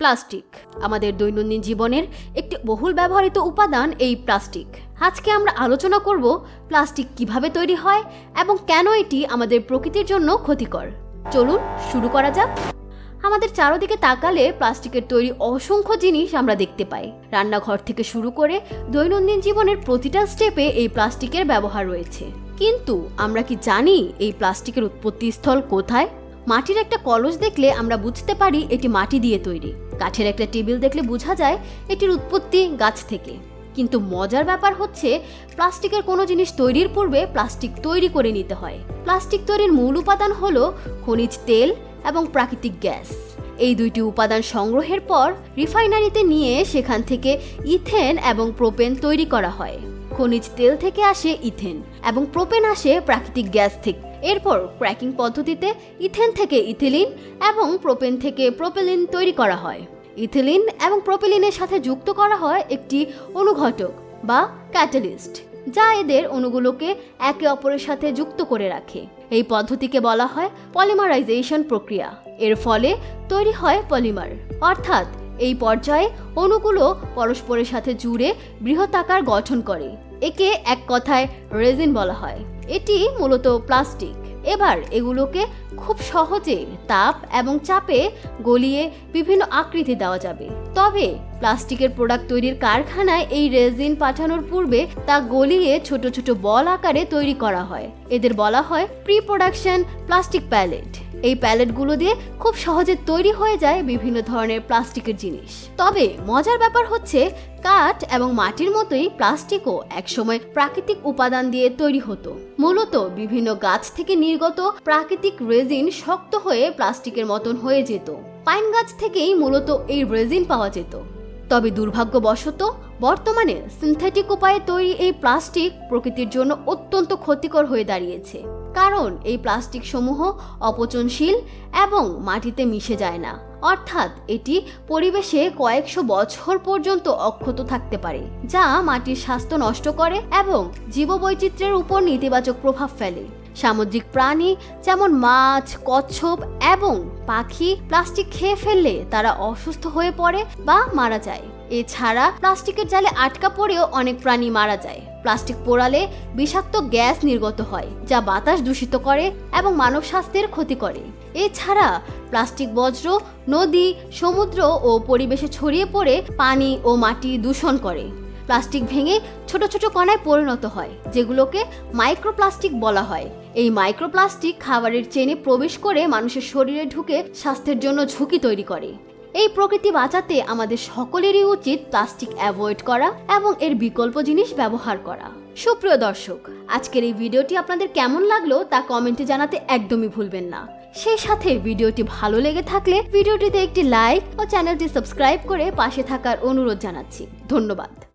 Plastic. আমাদের দৈনন্দিন জীবনের একটি বহুল ব্যবহৃত উপাদান এই প্লাস্টিক। আজকে আমরা আলোচনা করব প্লাস্টিক কীভাবে তৈরি হয় এবং কেন এটি আমাদের প্রকৃতির জন্য ক্ষতিকর। চলুন শুরু করা যাক। আমাদের চারদিকে তাকালে প্লাস্টিকের তৈরি অসংখ্য জিনিস আমরা দেখতে পাই। রান্নাঘর থেকে শুরু করে দৈনন্দিন জীবনের প্রতিটা স্টেপে এই প্লাস্টিকের ব্যবহার রয়েছে। কিন্তু আমরা কি জানি এই প্লাস্টিকের উৎপত্তি স্থল কোথায়? মাটির একটা কলস দেখলে আমরা বুঝতে পারি এটি মাটি দিয়ে তৈরি। কাঠের একটা টেবিল দেখলে বোঝা যায় এটির উৎপত্তি গাছ থেকে। কিন্তু মজার ব্যাপার হচ্ছে, প্লাস্টিকের কোনো জিনিস তৈরির পূর্বে প্লাস্টিক তৈরি করে নিতে হয়। প্লাস্টিক তৈরির মূল উপাদান হল খনিজ তেল এবং প্রাকৃতিক গ্যাস। এই দুইটি উপাদান সংগ্রহের পর রিফাইনারিতে নিয়ে সেখান থেকে ইথেন এবং প্রোপেন তৈরি করা হয়। খনিজ তেল থেকে আসে ইথেন এবং প্রোপেন আসে প্রাকৃতিক গ্যাস থেকে। এরপর ক্র্যাকিং পদ্ধতিতে ইথেন থেকে ইথিলিন এবং প্রোপেন থেকে প্রোপেলিন তৈরি করা হয়। ইথিলিন এবং প্রোপেলিনের সাথে যুক্ত করা হয় একটি অনুঘটক বা ক্যাটালিস্ট যা এদের অণুগুলোকে একে অপরের সাথে যুক্ত করে রাখে। এই পদ্ধতিকে বলা হয় পলিমারাইজেশন প্রক্রিয়া। এর ফলে তৈরি হয় পলিমার অর্থাৎ এই পর্যায়ে অণুগুলো পরস্পরের সাথে জুড়ে বৃহতাকার গঠন করে। একে এক কথায় রেজিন বলা হয়। এটি মূলত প্লাস্টিক। এবার এগুলোকে খুব সহজে তাপ এবং চাপে গলিয়ে বিভিন্ন আকৃতি দেওয়া যাবে। তবে প্লাস্টিকের প্রোডাক্ট তৈরির কারখানায় এই রেজিন পাঠানোর পূর্বে তা গলিয়ে ছোট ছোট বল আকারে তৈরি করা হয়। এদের বলা হয় প্রি প্রোডাকশন প্লাস্টিক প্যালেট। এই প্যালেটগুলো দিয়ে খুব সহজে তৈরি হয়ে যায় বিভিন্ন ধরনের প্লাস্টিকের জিনিস। তবে মজার ব্যাপার হচ্ছে, কাঠ এবং মাটির মতোই প্লাস্টিকও একসময় প্রাকৃতিক উপাদান দিয়ে তৈরি হতো। মূলত বিভিন্ন গাছ থেকে নির্গত প্রাকৃতিক রেজিন শক্ত হয়ে প্লাস্টিকের মতন হয়ে যেত। পাইন গাছ থেকেই মূলত এই রেজিন পাওয়া যেত। তবে দুর্ভাগ্যবশত, বর্তমানে সিনথেটিক উপায়ে তৈরি এই প্লাস্টিক প্রকৃতির জন্য অত্যন্ত ক্ষতিকর হয়ে দাঁড়িয়েছে। কারণ এই প্লাস্টিক সমূহ অপচনশীল এবং মাটিতে মিশে যায় না। অর্থাৎ এটি পরিবেশে কয়েকশো বছর পর্যন্ত অক্ষত থাকতে পারে, যা মাটির স্বাস্থ্য নষ্ট করে এবং জীববৈচিত্র্যের উপর নেতিবাচক প্রভাব ফেলে। সামুদ্রিক প্রাণী যেমন মাছ, কচ্ছপ এবং পাখি প্লাস্টিক খেয়ে ফেললে তারা অসুস্থ হয়ে পড়ে বা মারা যায়। এছাড়া প্লাস্টিকের জালে আটকা পড়েও অনেক প্রাণী মারা যায়। প্লাস্টিক পোড়ালে বিষাক্ত গ্যাস নির্গত হয়, যা বাতাস দূষিত করে এবং মানব স্বাস্থ্যের ক্ষতি করে। এছাড়া প্লাস্টিক বজ্র, নদী, সমুদ্র ও পরিবেশে ছড়িয়ে পড়ে পানি ও মাটি দূষণ করে। প্লাস্টিক ভেঙে ছোট ছোট কণায় পরিণত হয়, যেগুলোকে মাইক্রোপ্লাস্টিক বলা হয়। এই মাইক্রোপ্লাস্টিক খাবারের চেনে প্রবেশ করে মানুষের শরীরে ঢুকে স্বাস্থ্যের জন্য ঝুঁকি তৈরি করে। এই প্রকৃতি বাঁচাতে আমাদের সকলেরই উচিত প্লাস্টিক অ্যাভয়েড করা এবং এর বিকল্প জিনিস ব্যবহার করা। সুপ্রিয় দর্শক, আজকের এই ভিডিওটি আপনাদের কেমন লাগল তা কমেন্টে জানাতে একদমই ভুলবেন না। সেই সাথে ভিডিওটি ভালো লেগে থাকলে ভিডিওটিতে একটি লাইক ও চ্যানেলটি সাবস্ক্রাইব করে পাশে থাকার অনুরোধ জানাচ্ছি। ধন্যবাদ।